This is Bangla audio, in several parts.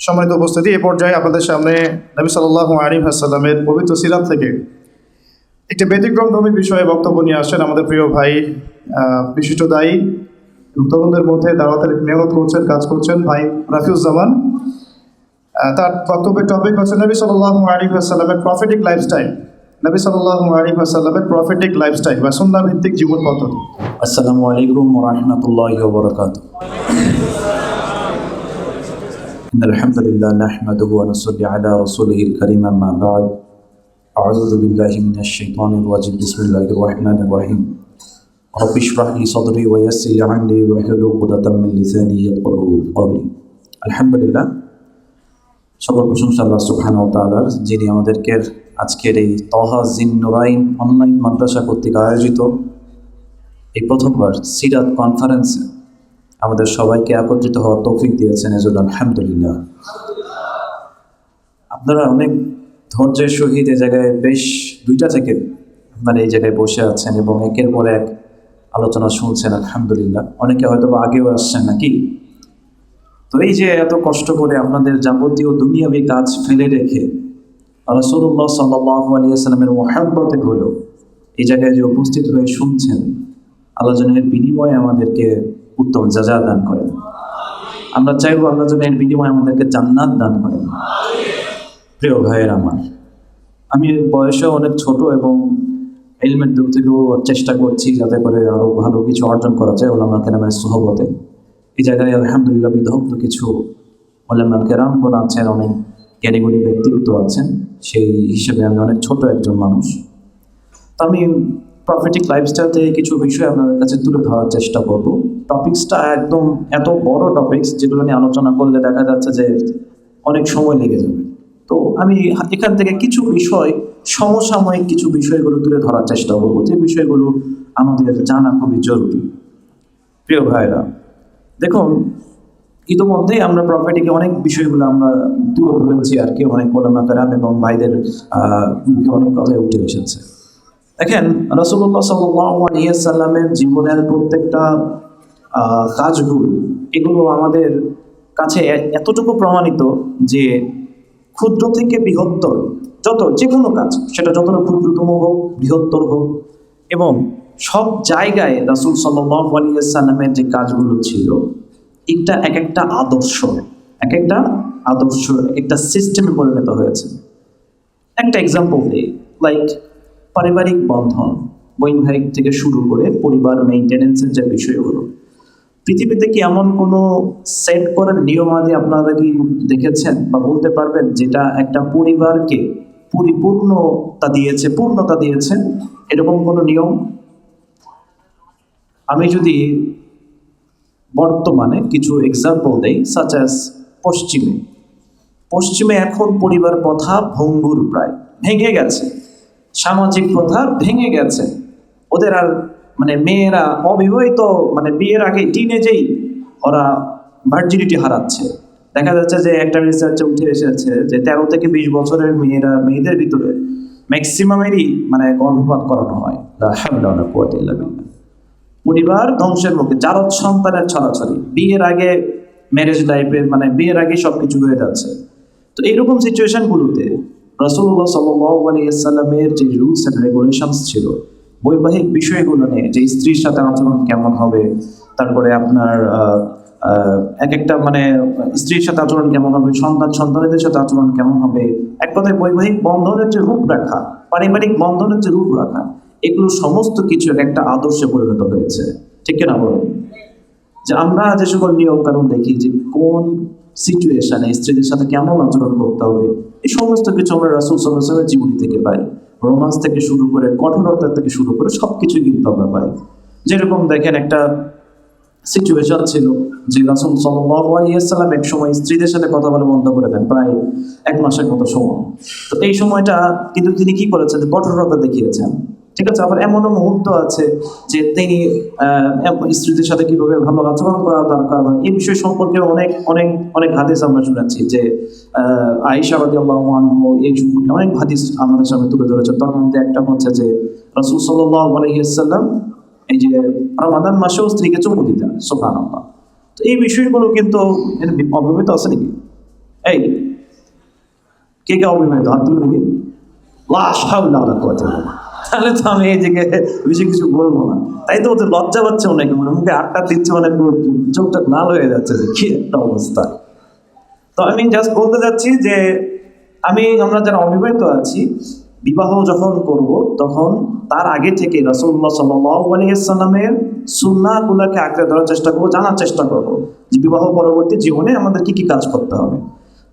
সম্মানিত উপস্থিতি, এ পর্যায়ে আপনাদের সামনে নবী সাল্লাহ আলিম হাসাল্লামের পবিত্র সিরাত থেকে একটি ব্যতিক্রমধর্মী বিষয়ে বক্তব্য নিয়ে আসেন আমাদের প্রিয় ভাই বিশিষ্ট দায়ী তরুণদের মধ্যে দাওয়াতের মেহনত করছেন, কাজ করছেন ভাই রাফিউজ্জামান। তার বক্তব্যের টপিক হচ্ছে নবী সাল্লাহ আলিম হাসাল্লামের প্রফিটিক লাইফস্টাইল নবী সাল্লাহ আলিম হাসাল্লামের প্রফিটিক লাইফস্টাইল বা সন্ধ্যা ভিত্তিক জীবন পদ্ধতি আসসালামু আলাইকুম ওরহমতুল্লাহ বরকাত إن الحمد لله نحمده ونصلي على رسوله الكريم أما بعد أعوذ بالله من الشيطان الرجيم بسم الله الرحمن الرحيم رب اشرح لي صدري ويسر لي عمري واحلل عقدة من لساني يفقهوا قولي الحمد لله সকল প্রশংসা আল্লাহ সুবহানাহু ওয়া তাআলার যিনি আমাদেরকে আজকের এই তহা জিন নুরাইন অনলাইন মাদ্রাসা কর্তৃক আয়োজিত এই প্রথমবার সিরাত কনফারেন্সে আমাদের সবাইকে একত্রিত হওয়ার তৌফিক দিয়েছেন এজন্য আলহামদুলিল্লাহ। আপনারা অনেক ধৈর্যের সহিত এই জায়গায় বেশ দুইটা থেকে আপনারা এই জায়গায় বসে আছেন এবং একের পর এক আলোচনা শুনছেন, আলহামদুলিল্লাহ। অনেকে হয়তো আগেও আসছেন নাকি? তো এই যে এত কষ্ট করে আপনাদের যাবতীয় দুনিয়াবি কাজ ফেলে রেখে রসুল্লাহ সাল্লাহ আলিয়াল্লামের মোহাব্বতে হলেও এই জায়গায় যে উপস্থিত হয়ে শুনছেন যেন বিনিময়ে আমাদেরকে উত্তম যাজা দান করেন। আমরা চাইব আল্লাহ যেন এর বিনিময়ে আমাদেরকে জান্নাত দান করেন। প্রিয় ভাইয়ের আমার, আমি বয়সে অনেক ছোট এবং এলমের দিক থেকেও চেষ্টা করছি যাতে করে আরও ভালো কিছু অর্জন করা যায় ওলামা কেরামের সহবতে। এই জায়গায় আলহামদুলিল্লাহ বিধগ্ধ কিছু ওলামা কেরামগণ আছেন, অনেক জ্ঞানীগুণী ব্যক্তিত্ব আছেন, সেই হিসেবে আমি অনেক ছোট একজন মানুষ। তো আমি প্রফিটিক লাইফস্টাইল থেকে কিছু বিষয় আপনাদের কাছে তুলে ধরার চেষ্টা করব। টপিক্সটা একদম এত বড় টপিকস যেগুলো নিয়ে আলোচনা করলে দেখা যাচ্ছে যে অনেক সময় লেগে যাবে। তো আমি এখান থেকে কিছু বিষয়, সমসাময়িক কিছু বিষয়গুলো তুলে ধরার চেষ্টা করব। যে বিষয়গুলো আমাদের জানা খুবই জরুরি। প্রিয় ভাইরা দেখুন ইতিমধ্যে আমরা প্রপার্টিকে অনেক বিষয়গুলো আমরা তুলে ধরেছি আর কি, অনেক ওলামা কারাম এবং ভাইদের অনেক কথাই উঠে এসেছে। দেখেন রসুল্লাহ সাল্লামের জীবনের প্রত্যেকটা কাজগুলো এগুলো আমাদের কাছে এতটুকু প্রমাণিত যে ক্ষুদ্র থেকে বৃহত্তর যত যে কোনো কাজ, সেটা যতটা ক্ষুদ্রতম হোক, বৃহত্তর হোক, এবং সব জায়গায় রাসুল সাল্লামের যে কাজগুলো ছিল, এটা এক একটা আদর্শ এক একটা আদর্শ এক একটা সিস্টেমে পরিণত হয়েছে। একটা এক্সাম্পল দিই লাইক পারিবারিক বন্ধন, বৈবাহিক থেকে শুরু করে পরিবার মেনটেনেন্সের যে বিষয়গুলো পৃথিবীতে কি এমন কোনো সেট করার নিয়মাদি আপনারা কি দেখেছেন বা বলতে পারবেন যেটা একটা পরিবারকে পরিপূর্ণতা দিয়েছে, পূর্ণতা দিয়েছে? এরকম কোনো নিয়ম? আমি যদি বর্তমানে কিছু এক্সাম্পল দেই সাচ অ্যাজ পশ্চিমে। পশ্চিমে এখন পরিবার প্রথা ভঙ্গুর প্রায়। ভেঙে গেছে। সামাজিক প্রথা ভেঙে গেছে। ওদের আর মানে মেয়েরা অবিবাহিত মানে বিয়ের আগে টিনেজেই ওরা ভার্জিনিটি হারাচ্ছে। দেখা যাচ্ছে যে একটা রিসার্চে উঠে এসেছে যে তেরো থেকে বিশ বছরের মেয়েরা, মেয়েদের ভিতরে ম্যাক্সিমামেরই মানে গর্ভপাত করানো হয়। পরিবার ধ্বংসের মুখে জারদ সন্তানের ছড়াছড়ি, বিয়ের আগে ম্যারেজ লাইফের মানে বিয়ের আগে সবকিছু হয়ে যাচ্ছে। তো এইরকম সিচুয়েশনগুলোতে রসুল্লাহ সাল্লামের যে রুলস অ্যান্ড রেগুলেশনস ছিল বৈবাহিক বিষয়গুলো নিয়ে, যে স্ত্রীর সাথে আচরণ কেমন হবে, তারপরে আপনার এক একটা মানে স্ত্রীর সাথে আচরণ কেমন হবে, সন্তান সন্তানদের সাথে আচরণ কেমন হবে, এক কথায় বৈবাহিক বন্ধনের যে রূপরেখা, পারিবারিক বন্ধনের যে রূপরেখা, এগুলো সমস্ত কিছু একটা আদর্শে পরিণত হয়েছে। ঠিক কিনা বলুন? যে আমরা যে সকল নিয়ম কানুন দেখি যে কোন সিচুয়েশনে স্ত্রীদের সাথে কেমন আচরণ করতে হবে, এই সমস্ত কিছু আমরা রাসুল সাল্লামের জীবনী থেকে পাই। রোমান্স থেকে শুরু করে কঠোরতা থেকে শুরু করে সব কিছুই কিন্তু আমরা পাই। যেরকম দেখেন একটা সিচুয়েশন ছিল যে রাসুল সাল্লাম এক সময় স্ত্রীদের সাথে কথা বলে বন্ধ করে দেন, প্রায় এক মাসের মতো সময়। তো এই সময়টা কিন্তু তিনি কি করেছেন? কঠোরতা দেখিয়েছেন। ঠিক আছে আবার এমনও মুহূর্ত আছে যে তিনি স্ত্রীদের সাথে কীভাবে ভালো আচরণ করা দরকার হয়। এই বিষয় সম্পর্কে অনেক অনেক অনেক হাদিস আমরা শুনেছি যে আহ, আনহু এই সম্পর্কে অনেক হাদিস আমাদের সামনে তুলে ধরেছে। তার মধ্যে একটা হচ্ছে যে রাসূল সাল্লাল্লাহু আলাইহি এই যে রমাদান মাসেও স্ত্রীকে চুমু দিতেন সুবহানাল্লাহ। তো এই বিষয়গুলো কিন্তু এর অব্যবহিত আছে নাকি? এই কে কে অবিবাহিত হাত তুলে দেখি। লাশ হাউলা ওলা কথা তাহলে তো আমি এই দিকে বেশি কিছু বলব না। তাই তো ওদের লজ্জা পাচ্ছে অনেকে মানে মুখে আটটা দিচ্ছে মানে চোখটা লাল হয়ে যাচ্ছে যে কি একটা অবস্থা। তো আমি জাস্ট বলতে যাচ্ছি যে, আমি, আমরা যারা অবিবাহিত আছি, বিবাহ যখন করব, তখন তার আগে থেকে রসুল্লাহ সাল্লামের সুন্নাগুলোকে আঁকড়ে ধরার চেষ্টা করব, জানার চেষ্টা করব যে বিবাহ পরবর্তী জীবনে আমাদের কি কি কাজ করতে হবে।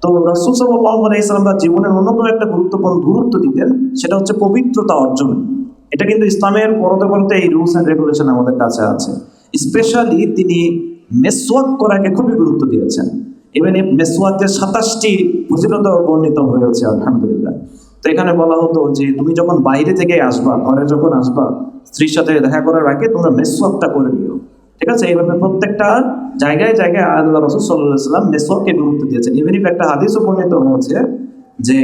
তো রসুল সাল্লাহ আলাইসাল্লাম তার জীবনের অন্যতম একটা গুরুত্বপূর্ণ গুরুত্ব দিতেন, সেটা হচ্ছে পবিত্রতা অর্জন। এটা কিন্তু ইসলামের পরতে পরতে এই রুলস অ্যান্ড রেগুলেশন আমাদের কাছে আছে। স্পেশালি তিনি মেসওয়াক করাকে খুবই গুরুত্ব দিয়েছেন। ইভেন এই মেসওয়াকের সাতাশটি ফজিলত বর্ণিত হয়েছে, আলহামদুলিল্লাহ। তো এখানে বলা হতো যে তুমি যখন বাইরে থেকে আসবা, ঘরে যখন আসবা, স্ত্রীর সাথে দেখা করার আগে তোমরা মেসওয়াকটা করে নিও। ঠিক আছে? এইভাবে প্রত্যেকটা জায়গায় জায়গায় আল্লাহ রসুল সাল্লাহ সাল্লাম গুরুত্ব দিয়েছেন। ইভেন ইফ একটা হাদিসও বর্ণিত হয়েছে যে,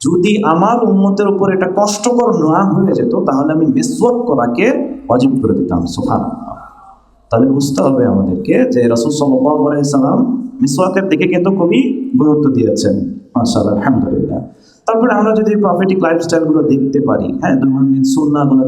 যদি আমার উন্মতের উপর এটা কষ্টকর না হয়ে যেত, তাহলে আমি মেসওয়াক করাকে অজীব করে দিতাম সোফান তাহলে বুঝতে হবে আমাদেরকে যে রসুল সাল্লাম মিসওয়াকের দিকে কিন্তু খুবই গুরুত্ব দিয়েছেন। মাশাআল্লাহ, আলহামদুলিল্লাহ। তারপরে আমরা যদি প্রফিটিক লাইফস্টাইলগুলো দেখতে পারি হ্যাঁ দৈনন্দিন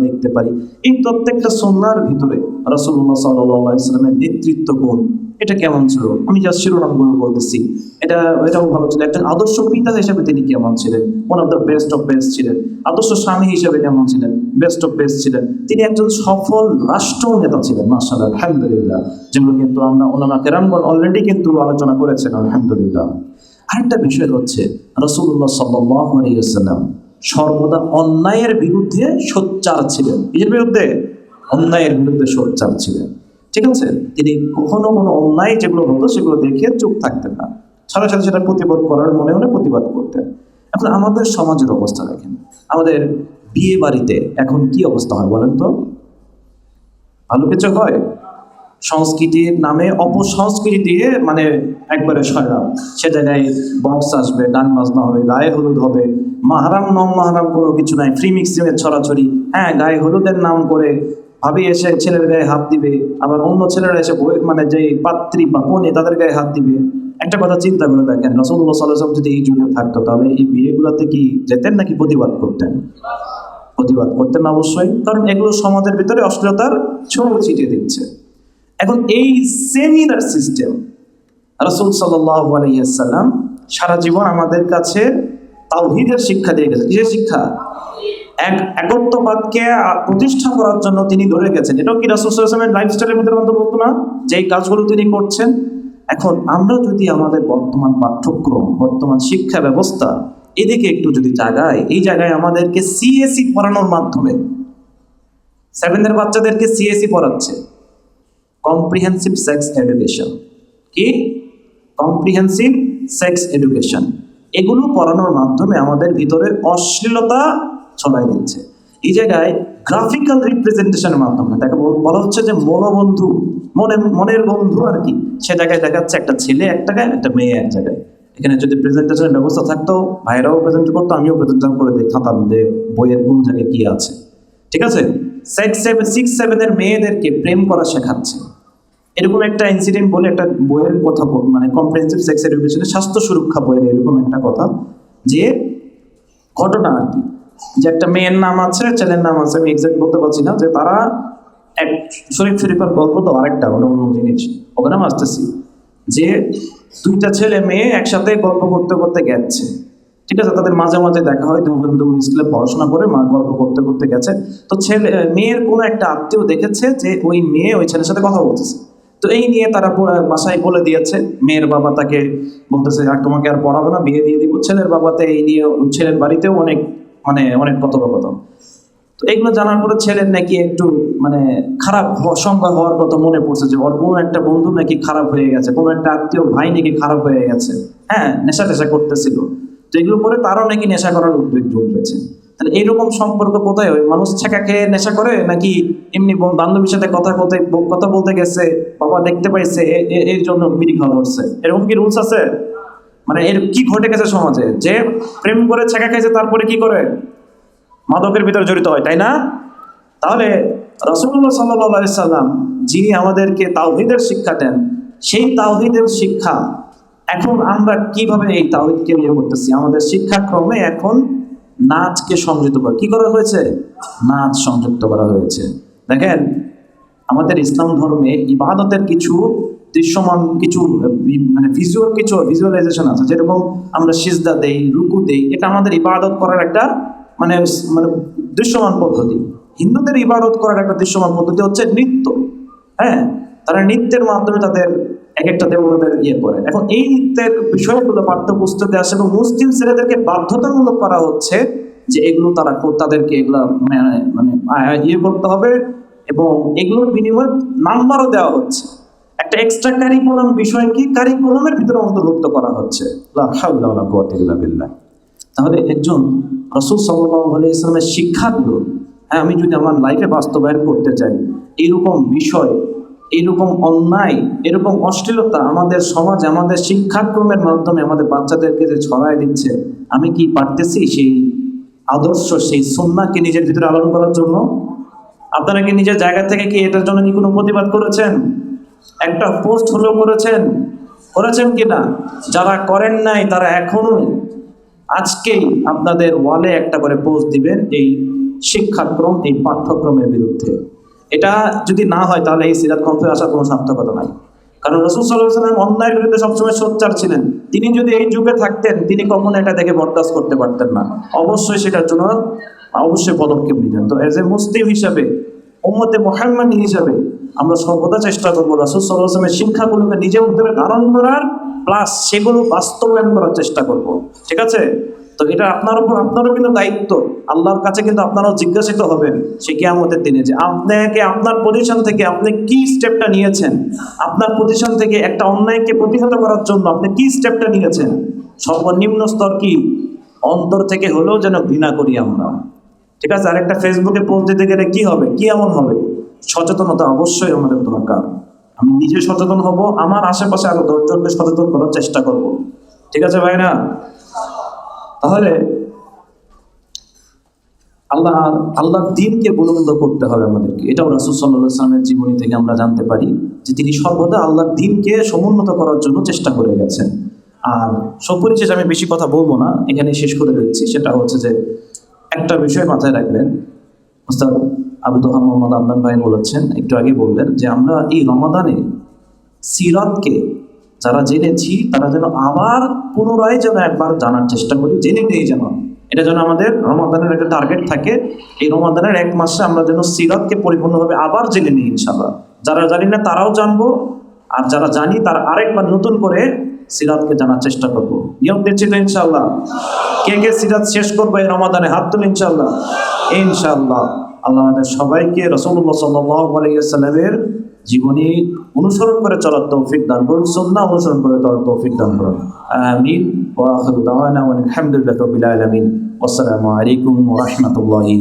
দেখতে পারি, এই প্রত্যেকটা সুন্নার ভিতরে রসুল্লাহ সাল্লাহ ইসলামের নেতৃত্ব গুণ এটা কেমন ছিল? আমি জাস্ট শিরোনামগুলো বলতেছি। এটা, এটাও ভালো ছিল। একজন আদর্শ পিতা হিসেবে তিনি কেমন ছিলেন? One of the best of best ছিলেন। আদর্শ স্বামী হিসেবে কেমন ছিলেন? বেস্ট অফ বেস্ট ছিলেন। তিনি একজন সফল রাষ্ট্র নেতা ছিলেন মার্শাল আলহামদুলিল্লাহ। যেগুলো কিন্তু আমরা ওনামা কেরামগণ অলরেডি কিন্তু আলোচনা করেছেন, আলহামদুলিল্লাহ। আরেকটা বিষয় হচ্ছে রসুল্লাহ সাল্লাম সর্বদা অন্যায়ের বিরুদ্ধে সোচ্চার ছিলেন। এর বিরুদ্ধে? অন্যায়ের বিরুদ্ধে সোচ্চার ছিলেন ঠিক আছে? তিনি কখনো কোনো অন্যায় যেগুলো হতো সেগুলো দেখে চুপ থাকতেন না। সাথে সাথে সেটা প্রতিবাদ করার মনে হলে প্রতিবাদ করতেন। এখন আমাদের সমাজের অবস্থা দেখেন। আমাদের বিয়ে বাড়িতে এখন কি অবস্থা হয় বলেন তো? ভালো কিছু হয়? সংস্কৃতির নামে অপসংস্কৃতি দিয়ে মানে একবারে সয়রাম। সে জায়গায় বক্স আসবে, গান বাজনা হবে, গায়ে হলুদ হবে। মাহারাম নম মাহারাম কোনো কিছু নাই। ফ্রি মিক্সিংয়ের ছড়াছড়ি। হ্যাঁ গায়ে হলুদের নাম করে ভাবি এসে ছেলের গায়ে হাত দিবে, আবার অন্য ছেলেরা এসে মানে যে পাত্রী বা কনে তাদের গায়ে হাত দিবে। একটা কথা চিন্তা করে দেখেন সাল্লাম যদি এই যুগে থাকতো, তাহলে এই বিয়েগুলোতে কি যেতেন নাকি প্রতিবাদ করতেন? প্রতিবাদ করতেন অবশ্যই, কারণ এগুলো সমাজের ভিতরে অশ্লীলতার ছড়ো ছিটিয়ে দিচ্ছে। এখন এই সেমিনার সিস্টেম রসুল সাল্লাম সারা জীবন আমাদের কাছে তাওহিদের শিক্ষা দিয়ে গেছেন কিসের শিক্ষা? এক একত্ববাদকে প্রতিষ্ঠা করার জন্য তিনি ধরে গেছেন এটাও কি রাসুলের লাইফস্টাইলের মধ্যে অন্তর্ভুক্ত না? যে এই কাজগুলো তিনি করছেন। এখন আমরা যদি আমাদের বর্তমান পাঠ্যক্রম, বর্তমান শিক্ষা ব্যবস্থা এদিকে একটু যদি জাগায় এই জায়গায় আমাদেরকে সিএসি পড়ানোর মাধ্যমে সেভেনের বাচ্চাদেরকে সিএসি পড়াচ্ছে। কম্প্রিহেন্সিভ সেক্স এডুকেশন কি? কম্প্রিহেন্সিভ সেক্স এডুকেশন এগুলো পড়ানোর মাধ্যমে আমাদের ভিতরে অশ্লীলতা ছড়াই দিচ্ছে। এই জায়গায় গ্রাফিক্যাল রিপ্রেজেন্টেশনের মাধ্যমে তাকে বলা হচ্ছে যে মনোবন্ধু, মনে, মনের বন্ধু আর কি, সে জায়গায় দেখাচ্ছে একটা ছেলে এক জায়গায় একটা মেয়ে এক জায়গায়। এখানে যদি প্রেজেন্টেশনের ব্যবস্থা থাকতো, ভাইরাও প্রেজেন্ট করতো, আমিও প্রেজেন্টেশন করে দেখাতাম যে বইয়ের কোন জায়গায় কি আছে। ঠিক আছে? সিক্স সেভেন সিক্স সেভেনের মেয়েদেরকে প্রেম করা শেখাচ্ছে। এরকম একটা ইনসিডেন্ট বলে একটা বইয়ের কথা মানে কম্প্রিহেন্সিভ সেক্স এডুকেশনের স্বাস্থ্য সুরক্ষা বইয়ের এরকম একটা কথা যে ঘটনা আর কি। যে একটা মেয়ের নাম আছে, ছেলের নাম আছে, আমি এক্সাক্ট বলতে পারছি না, যে তারা এক শরীফ শরীফের গল্প তো আরেকটা ওটা অন্য জিনিস। ওখানে আমি আসতেছি যে দুইটা ছেলে মেয়ে একসাথে গল্প করতে করতে গেছে। ঠিক আছে, তাদের মাঝে মাঝে দেখা হয় দুজন দুজন স্কুলে পড়াশোনা করে মা গল্প করতে করতে গেছে। তো ছেলে, মেয়ের কোনো একটা আত্মীয় দেখেছে যে ওই মেয়ে ওই ছেলের সাথে কথা বলতেছে। তো এই নিয়ে তারা বাসায় বলে দিয়েছে, মেয়ের বাবা তাকে বলতেছে, আর তোমাকে আর পড়াবো না, বিয়ে দিয়ে দিব। ছেলের বাবাতে এই নিয়ে, ছেলের বাড়িতেও অনেক মানে অনেক কথোপকথন। তো এগুলো জানার পরে ছেলের নাকি একটু মানে খারাপ সংজ্ঞা হওয়ার কথা মনে পড়ছে যে ওর কোনো একটা বন্ধু নাকি খারাপ হয়ে গেছে, কোনো একটা আত্মীয় ভাই নাকি খারাপ হয়ে গেছে। হ্যাঁ নেশা টেশা করতেছিল। তো এগুলো করে তারও নাকি নেশা করার উদ্বেগ জন্মেছে। তাহলে এইরকম সম্পর্ক কোথায় হয়? মানুষ ছেঁকা খেয়ে নেশা করে নাকি এমনি বান্ধবীর সাথে কথা বলতে কথা বলতে গেছে, বাবা দেখতে পাইছে এর জন্য বিড়ি খাওয়া ধরছে এরকম কি রুলস আছে? মানে এর কি ঘটে গেছে সমাজে? যে প্রেম করে ছেঁকা খাইছে, তারপরে কি করে? মাদকের ভিতরে জড়িত হয়, তাই না? তাহলে রসুল্লাহ সাল্লাহ সাল্লাম, যিনি আমাদেরকে তাওহিদের শিক্ষা দেন, সেই তাওহিদের শিক্ষা এখন আমরা কীভাবে এই তাওহিদকে ইয়ে করতেছি আমাদের শিক্ষাক্রমে এখন নাচকে সংযুক্ত করা। কি করা হয়েছে? নাচ সংযুক্ত করা হয়েছে। দেখেন, আমাদের ইসলাম ধর্মে ইবাদতের কিছু দৃশ্যমান কিছু মানে ভিজুয়াল কিছু ভিজুয়ালাইজেশন আছে, যেরকম আমরা সিজদা দেই, রুকু দেই, এটা আমাদের ইবাদত করার একটা মানে মানে দৃশ্যমান পদ্ধতি। হিন্দুদের ইবাদত করার একটা দৃশ্যমান পদ্ধতি হচ্ছে নৃত্য। হ্যাঁ? তারা নৃত্যের মাধ্যমে তাদের এক একটা দেবতাদের ইয়ে করে। এখন এই নৃত্যের বিষয়গুলো পাঠ্যপুস্তকে আসে এবং মুসলিম ছেলেদেরকে বাধ্যতামূলক করা হচ্ছে যে এগুলো তারা তাদেরকে এগুলো মানে মানে ইয়ে করতে হবে এবং এগুলোর বিনিময়ে নাম্বারও দেওয়া হচ্ছে। একটা এক্সট্রা কারিকুলাম বিষয় কি? কারিকুলামের ভিতরে অন্তর্ভুক্ত করা হচ্ছে। তাহলে একজন রসুল ইসলামের শিক্ষাগুলো হ্যাঁ আমি যদি আমার লাইফে বাস্তবায়ন করতে চাই, এরকম বিষয়, এরকম অন্যায়, এরকম অশ্লীলতা আমাদের সমাজ, আমাদের শিক্ষাক্রমের মাধ্যমে আমাদের বাচ্চাদেরকে যে ছড়ায় দিচ্ছে, আমি কি পারতেছি সেই আদর্শ, সেই সন্নাকে নিজের ভিতরে আলোড়ন করার জন্য? আপনারা কি নিজের জায়গা থেকে কি এটার জন্য কি কোনো প্রতিবাদ করেছেন? একটা পোস্ট হলেও করেছেন করেছেন কিনা যারা করেন নাই তারা এখনোই আজকেই আপনাদের ওয়ালে একটা করে পোস্ট দিবেন এই শিক্ষাক্রম, এই পাঠ্যক্রমের বিরুদ্ধে। এটা যদি না হয় তাহলে এই সিরাত কমফে আসার কোনো সার্থকতা নাই। কারণ রসুল সাল্লাম অন্যায়ের বিরুদ্ধে সবসময় সোচ্চার ছিলেন। তিনি যদি এই যুগে থাকতেন, তিনি কখনো এটা দেখে বরদাস্ত করতে পারতেন না। অবশ্যই সেটার জন্য অবশ্যই পদক্ষেপ নিতেন। তো এজ এ মুসলিম হিসাবে, উম্মতে মোহাম্মদ হিসাবে আমরা সর্বদা চেষ্টা করব রাসুল সাল্লাহামের শিক্ষাগুলোকে নিজের ভিতরে ধারণ করার প্লাস সেগুলো বাস্তবায়ন করার চেষ্টা করব। ঠিক আছে? তো এটা আপনার উপর, আপনারও কিন্তু দায়িত্ব। আল্লাহর কাছে কিন্তু আপনারাও জিজ্ঞাসিত হবেন সে কেয়ামতের দিনে যে আপনাকে আপনার পজিশন থেকে আপনি কি স্টেপটা নিয়েছেন? আপনার পজিশন থেকে একটা অন্যায়কে প্রতিহত করার জন্য আপনি কি স্টেপটা নিয়েছেন? সর্বনিম্ন স্তর কি? অন্তর থেকে হলেও যেন ঘৃণা করি আমরা। ঠিক আছে? আরেকটা ফেসবুকে দিতে গেলে কি হবে? কি এমন হবে? সচেতনতা অবশ্যই আমাদের দরকার। আমি নিজে সচেতন হব, আমার আশেপাশে আরও দশজনকে সচেতন করার চেষ্টা করব। ঠিক আছে ভাই না তাহলে আল্লাহ, আল্লাহর দিনকে বুলন্দ করতে হবে আমাদেরকে। এটাও রাসুল সাল্লাহ ইসলামের জীবনী থেকে আমরা জানতে পারি যে তিনি সর্বদা আল্লাহর দিনকে সমুন্নত করার জন্য চেষ্টা করে গেছেন। আর সপরিশেষে আমি বেশি কথা বলব না এখানে শেষ করে দিচ্ছি। সেটা হচ্ছে যে একটা বিষয় মাথায় রাখবেন। আবু তোহা মোহাম্মদ আদনান ভাই বলেছেন, একটু আগে বললেন যে আমরা এই রমাদানে সিরাতকে যারা জেনেছি, তারা যেন আবার পুনরায় যেন একবার জানার চেষ্টা করি, জেনে নেই যেন। এটা যেন আমাদের রমাদানের একটা টার্গেট থাকে, এই রমাদানের এক মাসে আমরা যেন সিরাতকে পরিপূর্ণভাবে আবার জেনে নিই ইনশাল্লাহ যারা জানি না তারাও জানব, আর যারা জানি তারা আরেকবার নতুন করে সিরাতকে জানার চেষ্টা করব। নিয়ম দিচ্ছি তো ইনশাল্লাহ কে কে সিরাত শেষ করব এই রমাদানে হাত তুল ইনশাল্লাহ ইনশাল্লাহ আল্লাহ আমাদের সবাইকে রসুল্লাহ সাল্লামের জীবনী অনুসরণ করে চলার তৌফিক দান করুন সন্না অনুসরণ করে চলার তৌফিক দান করুন। আমিন। আলহামদুলিল্লাহি ওয়াসসালামু আলাইকুম রাহমাতুল্লাহি